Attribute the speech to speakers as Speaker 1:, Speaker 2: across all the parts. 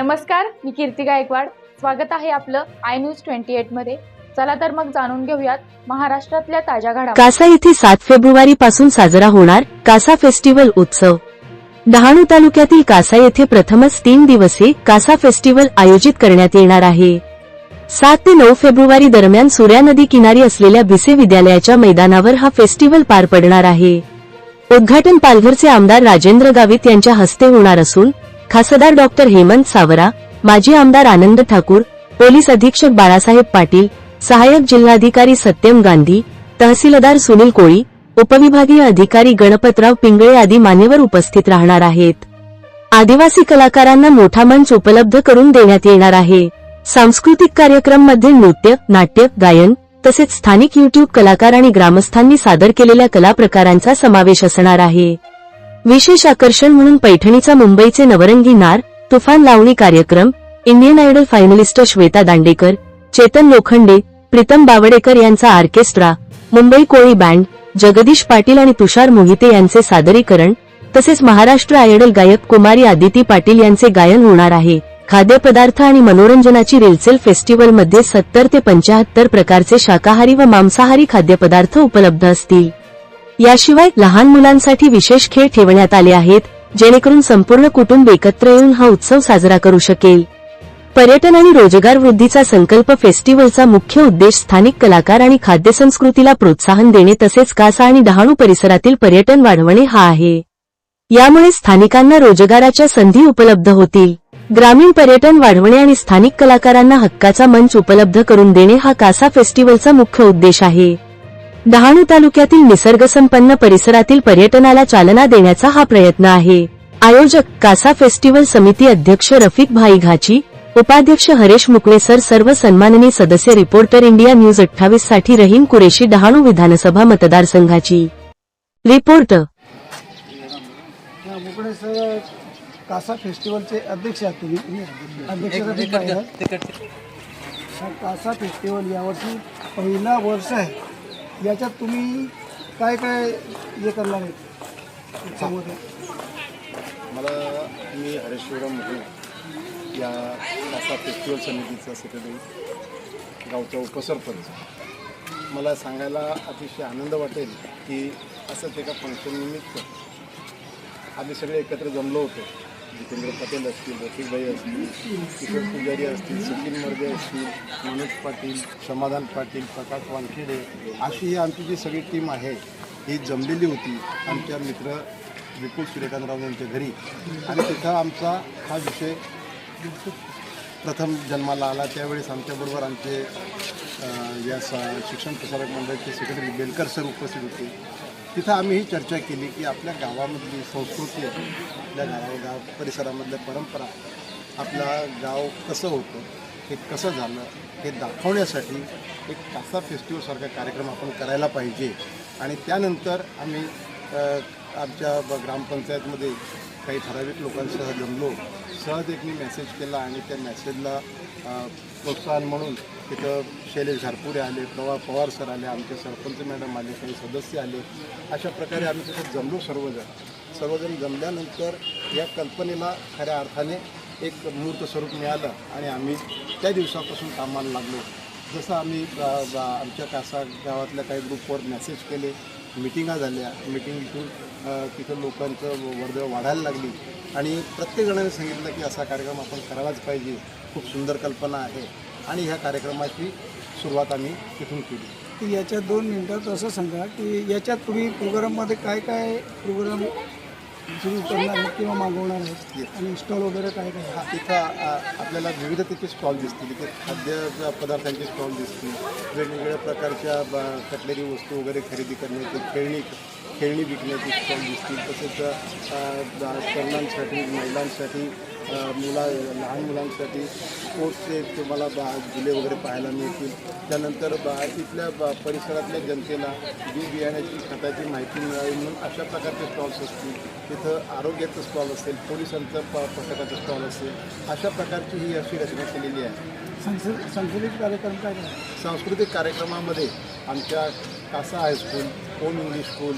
Speaker 1: नमस्कार मी कीर्ती गायकवाड. स्वागत आहे आपलं आय न्यूज ट्वेंटी एटमध्ये. चला तर मग जाणून घेऊयात महाराष्ट्रातल्या ताज्या घडा
Speaker 2: कासा येथे सात फेब्रुवारी पासून साजरा होणार कासा फेस्टिवल उत्सव. डहाणू तालुक्यातील कासा येथे प्रथमच तीन दिवसीय कासा फेस्टिवल आयोजित करण्यात येणार आहे. सात ते नऊ फेब्रुवारी दरम्यान सूर्या नदी किनारी असलेल्या भिसे विद्यालयाच्या मैदानावर हा फेस्टिवल पार पडणार आहे. उद्घाटन पालघरचे आमदार राजेंद्र गावित यांच्या हस्ते होणार असून खासदार डॉक्टर हेमंत सावरा माजी आमदार आनंद ठाकूर पोलीस अधीक्षक बाळासाहेब पाटील सहाय्यक जिल्हाधिकारी सत्यम गांधी तहसीलदार सुनील कोळी उपविभागीय अधिकारी गणपतराव पिंगळे आदी मान्यवर उपस्थित राहणार आहेत. आदिवासी कलाकारांना मोठा मंच उपलब्ध करून देण्यात येणार आहे. सांस्कृतिक कार्यक्रममध्ये नृत्य नाट्य गायन तसेच स्थानिक युट्यूब कलाकार आणि ग्रामस्थांनी सादर केलेल्या कला प्रकारांचा समावेश असणार आहे. विशेष आकर्षण म्हणून पैठणीचा मुंबईचे नवरंगी नार तुफान लावणी कार्यक्रम Indian Idol finalist Shweta Dandekar Chetan Lokhande Pritam Bawdekar यांचा ऑर्केस्ट्रा मुंबई कोळी बँड जगदीश पाटील आणि तुषार मोहिते यांचे सादरीकरण तसेच महाराष्ट्र आयडल गायक कुमारी आदिती पाटील यांचे गायन होणार आहे. खाद्यपदार्थ आणि मनोरंजनाची रेलसेल फेस्टिवलमध्ये सत्तर ते पंचाहत्तर प्रकारचे शाकाहारी व मांसाहारी खाद्यपदार्थ उपलब्ध असतील. याशिवाय लहान मुलांसाठी विशेष खेळ ठेवण्यात आले आहेत जेणेकरून संपूर्ण कुटुंब एकत्र येऊन हा उत्सव साजरा करू शकेल. पर्यटन आणि रोजगार वृद्धीचा संकल्प फेस्टिवलचा मुख्य उद्देश स्थानिक कलाकार आणि खाद्यसंस्कृतीला प्रोत्साहन देणे तसेच कासा आणि डहाणू परिसरातील पर्यटन वाढवणे हा आहे. यामुळे स्थानिकांना रोजगाराच्या संधी उपलब्ध होतील. ग्रामीण पर्यटन वाढवणे आणि स्थानिक कलाकारांना हक्काचा मंच उपलब्ध करून देणे हा कासा फेस्टिवलचा मुख्य उद्देश आहे. डहाणू तालुक्यातील निसर्गसंपन्न परिसरातील पर्यटनाला चालना देण्याचा हा प्रयत्न आहे. आयोजक कासा फेस्टिवल समिती अध्यक्ष रफिक भाई घाची उपाध्यक्ष हरेश मुकणे सर सर्व सन्माननीय सदस्य रिपोर्टर इंडिया न्यूज अठ्ठावीससाठी रहीम कुरेशी डहाणू विधानसभा मतदारसंघाची. रिपोर्टर
Speaker 3: सर कासा फेस्टिवलचे अध्यक्ष कासा फेस्टिवल यावर्षी पहिला वर्ष आहे. याच्यात तुम्ही काय काय हे करणार आहे? उत्सवामध्ये
Speaker 4: मला मी हरेश या कासा फेस्टिवल समितीचा सेक्रेटरी गावचा उपसरपंच. मला सांगायला अतिशय आनंद वाटेल की असंच एका फंक्शननिमित्त आम्ही सगळे एकत्र जमलो होतो. जितेंद्र पटेल असतील रफिकभाई असतील किशोर पुजारी असतील सचिन मर्गे असतील मनोज पाटील समाधान पाटील प्रकाश वानखेडे अशी ही आमची जी सगळी टीम आहे ही जमलेली होती आमच्या मित्र विपुल सूर्यकांतराव यांच्या घरी आणि तिथं आमचा हा विषय प्रथम जन्माला आला त्यावेळेस आमच्याबरोबर आमचे या स शिक्षण प्रसारक मंडळाचे सेक्रेटरी बेलकर सर उपस्थित होते तिथं आम्ही ही चर्चा केली की आपल्या गावामधली संस्कृती आपल्या गावा गाव परिसरामधल्या परंपरा आपला गाव कसं होतं हे कसं झालं हे दाखवण्यासाठी एक कासा फेस्टिवलसारखा कार्यक्रम आपण करायला पाहिजे. आणि त्यानंतर आम्ही आमच्या ब- ग्रामपंचायतमध्ये काही ठराविक लोकांसह जमलो. सहज एक मी मेसेज केला आणि त्या मेसेजला प्रोत्साहन म्हणून तिथं शैलेश झारपुरे आले प्रवा पवार सर आले आमचे सरपंच मॅडम आले काही सदस्य आले. अशा प्रकारे आम्ही तिथं जमलो सर्वजण. सर्वजण जमल्यानंतर या कल्पनेला खऱ्या अर्थाने एक मूर्त स्वरूप मिळालं आणि आम्ही त्या दिवसापासून कामाला लागलो. जसं आम्ही आमच्या कासा गावातल्या काही ग्रुपवर मेसेज केले मिटिंगा झाल्या. मिटिंगतून तिथं लोकांचं वर्दळ वाढायला लागली. आणि प्रत्येकजणाने सांगितलं की असा कार्यक्रम आपण करायलाच पाहिजे. खूप सुंदर कल्पना आहे आणि ह्या कार्यक्रमाची सुरुवात आम्ही तिथून केली.
Speaker 3: तर याच्यात दोन मिनटात असं सांगा की याच्यात तुम्ही प्रोग्राममध्ये काय काय प्रोग्राम सुरू करणार आहेत किंवा मागवणार आहेत? आणि स्टॉल वगैरे काय काय?
Speaker 4: हा, अ, आपल्याला विविधतेचे स्टॉल दिसतील. इथे खाद्य पदार्थांचे स्टॉल दिसतील. वेगवेगळ्या प्रकारच्या ब- कटलरी वस्तू वगैरे खरेदी करण्याची खेळणी खेळणी विकण्याचे स्टॉल दिसतील. तसेच अ, तरुणांसाठी महिलांसाठी मुला लहान मुलांसाठी स्पोर्ट्सचे तुम्हाला बा झुले वगैरे पाहायला मिळतील. त्यानंतर बा इथल्या ब- परिसरातल्या जनतेला बी बियाण्याची खताची माहिती मिळावी म्हणून अशा प्रकारचे स्टॉल्स असतील. तिथं आरोग्याचं स्टॉल असेल पोलिसांचं प पथकाचं स्टॉल असेल अशा प्रकारची ही अशी रचना केलेली आहे.
Speaker 3: सांस्कृ सांस्कृतिक कार्यक्रम काय
Speaker 4: सांस्कृतिक कार्यक्रमामध्ये आमच्या Kasa high school home English school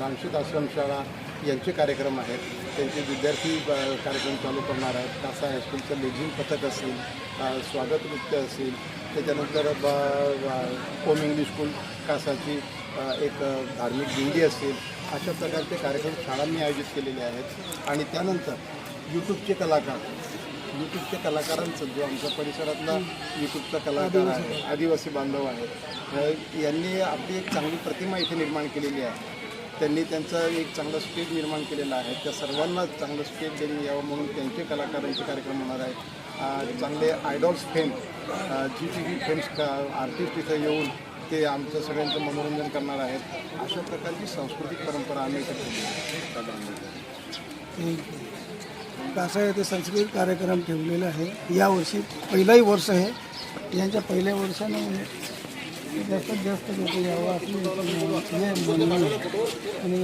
Speaker 4: Ramsheet आश्रमशाळा यांचे कार्यक्रम आहेत. त्यांचे विद्यार्थी कार्यक्रम चालू करणार आहेत. कासा हायस्कूलचं लेझिम पथक असेल स्वागत नृत्य असेल त्याच्यानंतर ब होम इंग्लिश स्कूल कासाची एक धार्मिक दिंडी असेल अशा प्रकारचे कार्यक्रम शाळांनी आयोजित केलेले आहेत. आणि त्यानंतर यूट्यूबचे कलाकार यूट्यूबच्या कलाकारांचं जो आमच्या परिसरातला यूट्यूबचा कलाकार आहे आदिवासी बांधव आहे यांनी आपली एक चांगली प्रतिमा इथे निर्माण केलेली आहे. त्यांनी त्यांचं एक चांगलं स्टेज निर्माण केलेलं आहे. त्या सर्वांना चांगलं स्टेज देणे यावं म्हणून त्यांचे कलाकारांचे कार्यक्रम होणार आहेत. चांगले idols fame Zee T V fames artist इथं येऊन ते आमचं सगळ्यांचं मनोरंजन करणार आहेत. अशा प्रकारची सांस्कृतिक परंपरा आम्ही इथे ठेवली आहे.
Speaker 3: ते येथे सांस्कृतिक कार्यक्रम ठेवलेला आहे. यावर्षी पहिलाही वर्ष आहे. यांच्या पहिल्या वर्षानं जास्तीत जास्त लोक यावं आपली हे म्हणणं आहे. आणि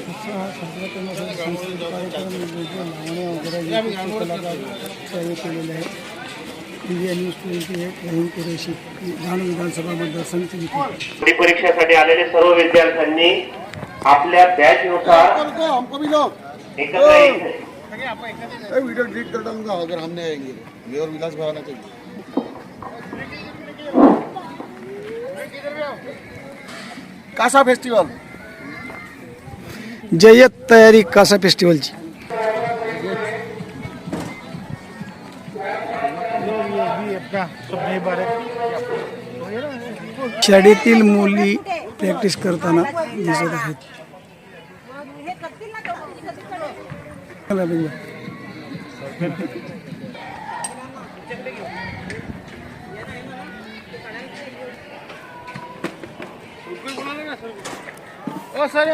Speaker 3: उत्साह हा साजरा करण्यासाठी सांस्कृतिक कार्यक्रम वेगवेगळे लावण्या वगैरे वेगवेगळे कलाकार हे केलेले आहेत India News twenty eight Rahim Qureshi Dahanu विधानसभा मतदारसंघ इथे
Speaker 5: पुढील परीक्षेसाठी आलेले सर्व विद्यार्थ्यांनी आपल्या बॅचनुसार एकत्र यायचे.
Speaker 4: वीडियो डिलीट कर दूंगा अगर हमने आएंगे ये और विलास भावना कासा फेस्टिवल
Speaker 3: जय्यत तयारी कासा फेस्टिवलची शाळेतील मुली प्रॅक्टिस करताना दिसत आहेत. चला बघूया.
Speaker 4: ओ सर